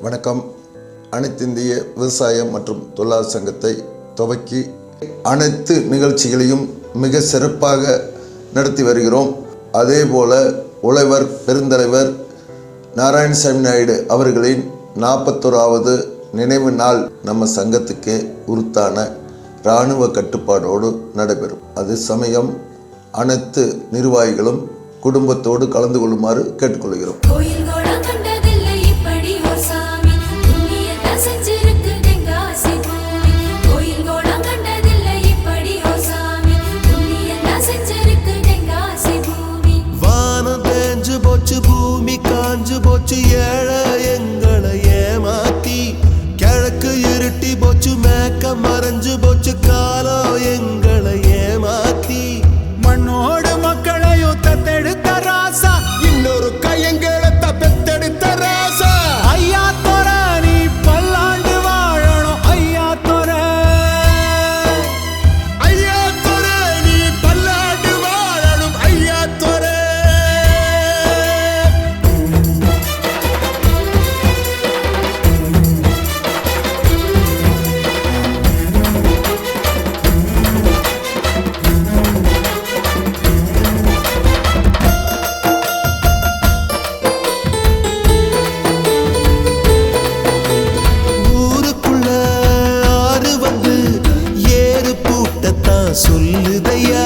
வணக்கம். அனைத்திந்திய விவசாயம் மற்றும் தொழிலாளர் சங்கத்தை துவக்கி அனைத்து நிகழ்ச்சிகளையும் மிக சிறப்பாக நடத்தி வருகிறோம். அதேபோல உழவர் பெருந்தலைவர் நாராயணசாமி நாயுடு அவர்களின் நாற்பத்தோராவது நினைவு நாள் நம்ம சங்கத்துக்கு உருத்தான இராணுவ கட்டுப்பாடோடு நடைபெறும். அது சமயம் அனைத்து நிர்வாகிகளும் குடும்பத்தோடு கலந்து கொள்ளுமாறு கேட்டுக்கொள்கிறோம். போச்சு மேக்க மறைஞ்சு போச்சு காலம் எங்க சொல்லுதையா?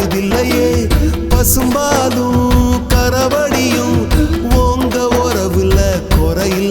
பழுதில்லையே பசும்பாலும் கரவடியும் உங்க உறவுல குறையில்